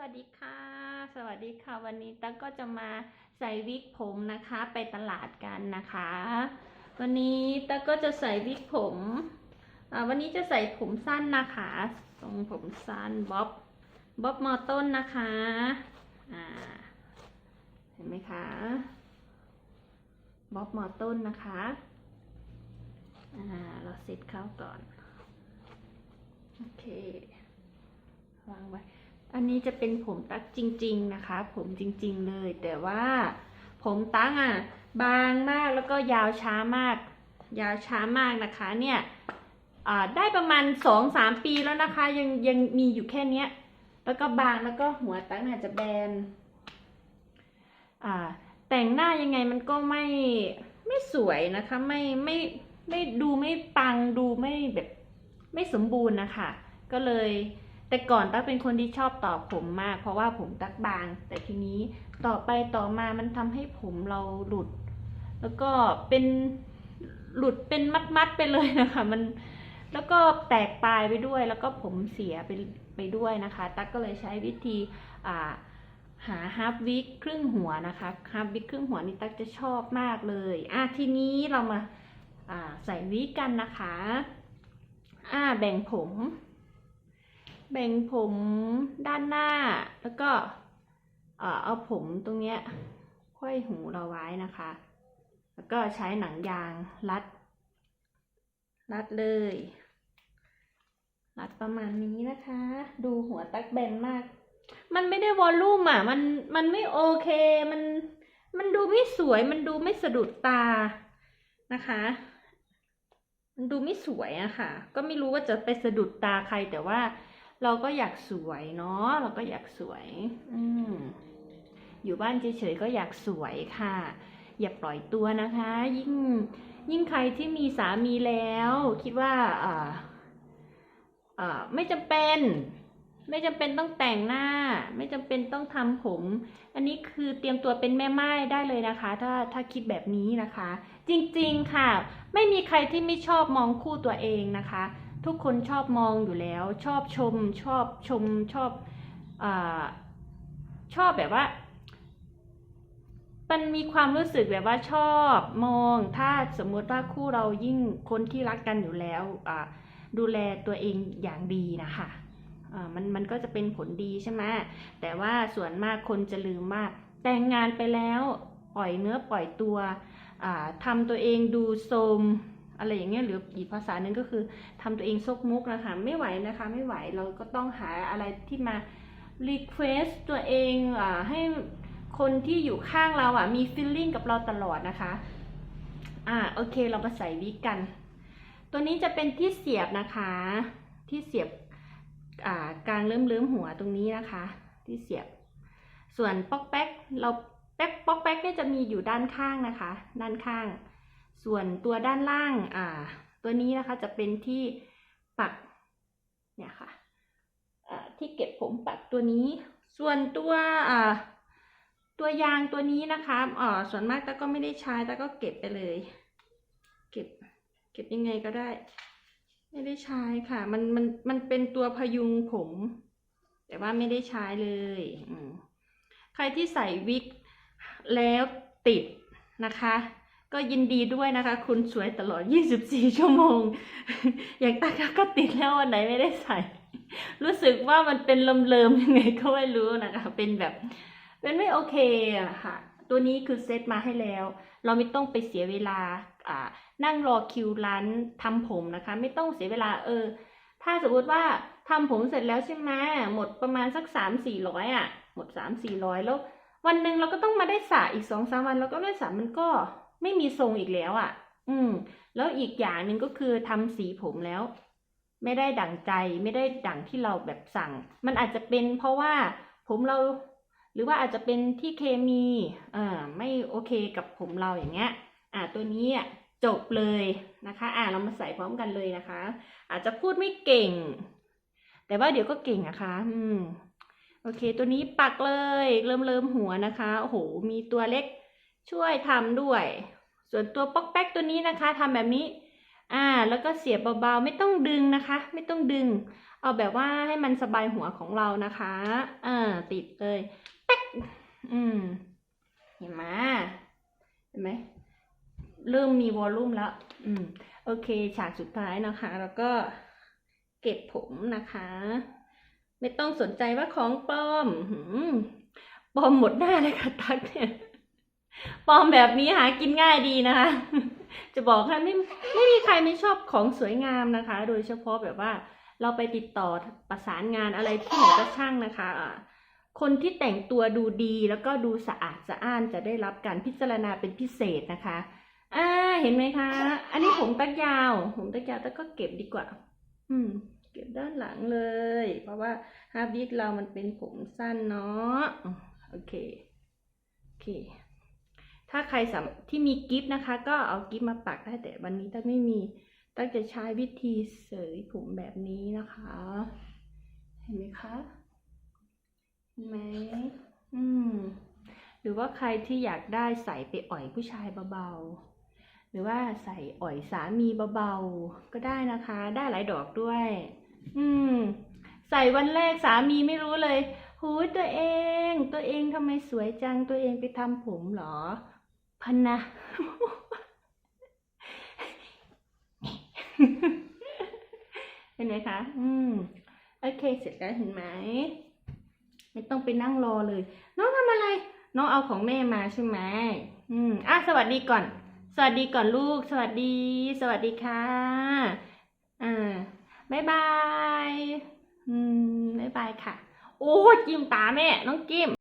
วัสดีค่ะ สวัสดีค่ะ วันนี้ตั๊กก็จะมาใส่วิกผมนะคะ ไปตลาดกันนะคะ วันนี้ตั๊กก็จะใส่วิกผมวันนี้จะใส่ผมสั้นนะคะทรงผมสั้นบ๊อบบ๊อบมอต้นนะคะอ่าเห็นไหมคะบ๊อบมอต้นนะคะอ่าเราเสร็จเข้าก่อน โอเควางไว้ อันนี้จะเป็นผมตั๊กจริง ๆ นะคะ ผมจริง ๆ เลย แต่ว่าผมตั๊กอะบางมากแล้วก็ยาวช้ามาก ยาวช้ามากนะคะเนี่ยได้ประมาณสองสามปีแล้วนะคะ ยังยังมีอยู่แค่เนี้ย แล้วก็บางแล้วก็หัวตั๊กเนี่ยจะแบนแต่งหน้ายังไงมันก็ไม่ไม่สวยนะคะ ไม่ไม่ไม่ดูไม่ปังดูไม่แบบไม่สมบูรณ์นะคะ ก็เลย แต่ก่อนตั๊กเป็นคนที่ชอบต่อผมมาก เพราะว่าผมตั๊กบาง แต่ทีนี้ต่อไปต่อมามันทำให้ผมเราหลุด แล้วก็เป็นหลุดเป็นมัดๆไปเลยนะคะ มันแล้วก็แตกปลายไปด้วย แล้วก็ผมเสียไปไปด้วยนะคะ ตั๊กก็เลยใช้วิธีหาฮาร์ปวิกครึ่งหัวนะคะฮาร์ปวิกครึ่งหัวนี่ตั๊กจะชอบมากเลยอะทีนี้เรามาใส่วิกกันนะคะอ่าแบ่งผม แบ่งผมด้านหน้า แล้วก็เออเอาผมตรงเนี้ยควยหูเราไว้นะคะ แล้วก็ใช้หนังยางรัด รัดเลย รัดประมาณนี้นะคะ ดูหัวตักแบนมาก มันไม่ได้วอลลุ่มอะ มัน มันไม่โอเค มัน มันดูไม่สวย มันดูไม่สะดุดตานะคะมันดูไม่สวยอะค่ะ ก็ไม่รู้ว่าจะไปสะดุดตาใครแต่ว่า เราก็อยากสวยเนาะเราก็อยากสวย อืมอยู่บ้านเฉยๆก็อยากสวยค่ะ อย่าปล่อยตัวนะคะ ยิ่งยิ่งใครที่มีสามีแล้ว คิดว่าเอ่อเอ่อไม่จำเป็น ไม่จำเป็นต้องแต่งหน้า ไม่จำเป็นต้องทำผม อันนี้คือเตรียมตัวเป็นแม่ไม้ได้เลยนะคะ ถ้าถ้าคิดแบบนี้นะคะ จริงๆค่ะ ไม่มีใครที่ไม่ชอบมองคู่ตัวเองนะคะ ทุกคนชอบมองอยู่แล้ว ชอบชม ชอบชมชอบอชอบแบบว่า มันมีความรู้สึกแบบว่าชอบมองถ้าสมมติว่าคู่เรายิ่งคนที่รักกันอยู่แล้วดูแลตัวเองอย่างดีนะคะมันมันก็จะเป็นผลดีใช่ไหมแต่ว่าส่วนมากคนจะลืมว่าแต่งงานไปแล้วปล่อยเนื้อปล่อยตัวทำตัวเองดูโทรม อะไรอย่างเงี้ยหรืออีกภาษาหนึ่งก็คือทำตัวเองซกมุกนะคะ ไม่ไหวนะคะ ไม่ไหวเราก็ต้องหาอะไรที่มา request ตัวเองอ่าให้คนที่อยู่ข้างเราอะมี feeling กับเราตลอดนะคะอ่าโอเคเรามาใส่วิกกัน ตัวนี้จะเป็นที่เสียบนะคะ ที่เสียบอ่ากลางเริ่มเริ่มหัวตรงนี้นะคะ ที่เสียบ ส่วนป๊อกแป๊กเราแป๊กป๊อกแป๊กเนี่ยจะมีอยู่ด้านข้างนะคะ ด้านข้าง ส่วนตัวด้านล่างอ่าตัวนี้นะคะจะเป็นที่ปักเนี่ยค่ะที่เก็บผมปักตัวนี้ ส่วนตัวอ่าตัวยางตัวนี้นะคะอ่าส่วนมากตาก็ไม่ได้ใช้ตาก็เก็บไปเลย เก็บเก็บยังไงก็ได้ ไม่ได้ใช้ค่ะ มันมันมันเป็นตัวพยุงผม แต่ว่าไม่ได้ใช้เลยใครที่ใส่วิกแล้วติดนะคะ ก็ยินดีด้วยนะคะ คุณสวยตลอด 24 ชั่วโมง อย่างตาก็ติดแล้ววันไหนไม่ได้ใส่ รู้สึกว่ามันเป็นเลิมๆยังไงก็ไม่รู้นะคะ เป็นแบบ เป็นไม่โอเคอะค่ะ ตัวนี้คือเซตมาให้แล้ว เราไม่ต้องไปเสียเวลาอ่านั่งรอคิวร้านทำผมนะคะ ไม่ต้องเสียเวลาเออ ถ้าสมมติว่าทำผมเสร็จแล้วใช่ไหมหมดประมาณสักสามสี่ร้อยอะ หมดสามสี่ร้อยแล้ว วันหนึ่งเราก็ต้องมาได้สระอีกสองสามวันแล้วก็ได้สระมันก็ ไม่มีทรงอีกแล้วอะ อืม แล้วอีกอย่างหนึ่งก็คือทำสีผมแล้ว ไม่ได้ดั่งใจไม่ได้ดั่งที่เราแบบสั่ง มันอาจจะเป็นเพราะว่าผมเรา หรือว่าอาจจะเป็นที่เคมีเอ่อไม่โอเคกับผมเราอย่างเงี้ย อ่าตัวนี้อะจบเลยนะคะ อ่าเรามาใส่พร้อมกันเลยนะคะ อาจจะพูดไม่เก่ง แต่ว่าเดี๋ยวก็เก่งนะคะ อืม โอเค ตัวนี้ปักเลย เริ่มเริ่มหัวนะคะ โอ้โห มีตัวเล็ก ช่วยทำด้วย ส่วนตัวป๊อกแป๊กตัวนี้นะคะทำแบบนี้ อ่า แล้วก็เสียบเบาๆ ไม่ต้องดึงนะคะ ไม่ต้องดึง เอาแบบว่าให้มันสบายหัวของเรานะคะอ่าติดเลยแป๊กอืมเห็นไหมเห็นไหมเริ่มมีวอลลุ่มแล้ว อืม โอเค ฉากสุดท้ายนะคะ แล้วก็เก็บผมนะคะ ไม่ต้องสนใจว่าของปลอมหืมปลอมหมดหน้าเลยค่ะตักเนี่ย ปลอมแบบนี้หากินง่ายดีนะคะ จะบอกให้ไม่ไม่มีใครไม่ชอบของสวยงามนะคะ โดยเฉพาะแบบว่าเราไปติดต่อประสานงานอะไรที่ไหนก็ช่างนะคะคนที่แต่งตัวดูดีแล้วก็ดูสะอาดสะอ้านจะได้รับการพิจารณาเป็นพิเศษนะคะอ่าเห็นไหมคะ อันนี้ผมตักยาว ผมตักยาวแต่ก็เก็บดีกว่า อืม เก็บด้านหลังเลย เพราะว่าฮาร์บิกเรามันเป็นผมสั้นเนาะโอเค โอเค ถ้าใครสาที่มีกิฟต์นะคะ ก็เอากิฟต์มาปักได้แต่วันนี้ถ้าไม่มีตั้งจะใช้วิธีเสยผมแบบนี้นะคะ เห็นไหมคะเห็นไหมอืมหรือว่าใครที่อยากได้ใส่ไปอ่อยผู้ชายเบาๆหรือว่าใส่อ่อยสามีเบาๆก็ได้นะคะ ได้หลายดอกด้วย อืม ใส่วันแรกสามีไม่รู้เลยหูตัวเอง ตัวเองทำไมสวยจัง ตัวเองไปทำผมเหรอ พันนะเห็นไหมคะ อืม โอเค เสร็จแล้วเห็นไหม ไม่ต้องไปนั่งรอเลย น้องทำอะไร น้องเอาของแม่มาใช่ไหม อืม อะ สวัสดีก่อน สวัสดีก่อนลูก สวัสดี สวัสดีค่ะ อ่าบ๊ายบาย อืม บ๊ายบายค่ะ โอ้จิ้มตาแม่ น้องจิ้ม